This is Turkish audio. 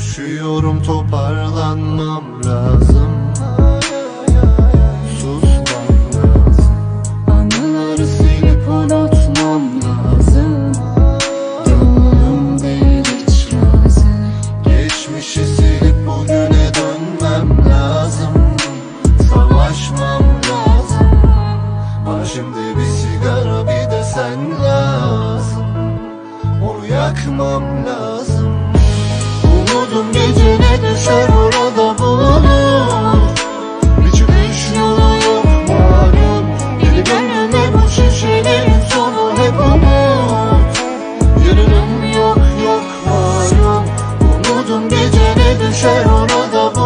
Üşüyorum toparlanmam lazım. Susmam lazım. Anıları silip unutmam lazım. Gönlüm değil hiç razı Geçmişi silip bugüne dönmem lazım. Savaşmam lazım. Bana şimdi bir sigara bir de sen lazım. Onu yakmam lazım düşer orada bulunur Bir çıkış yolu yok malum Deli gönlüme bu şişelerin sonu hep umut Yarınım yok yok malum Umudum gecene düşer orada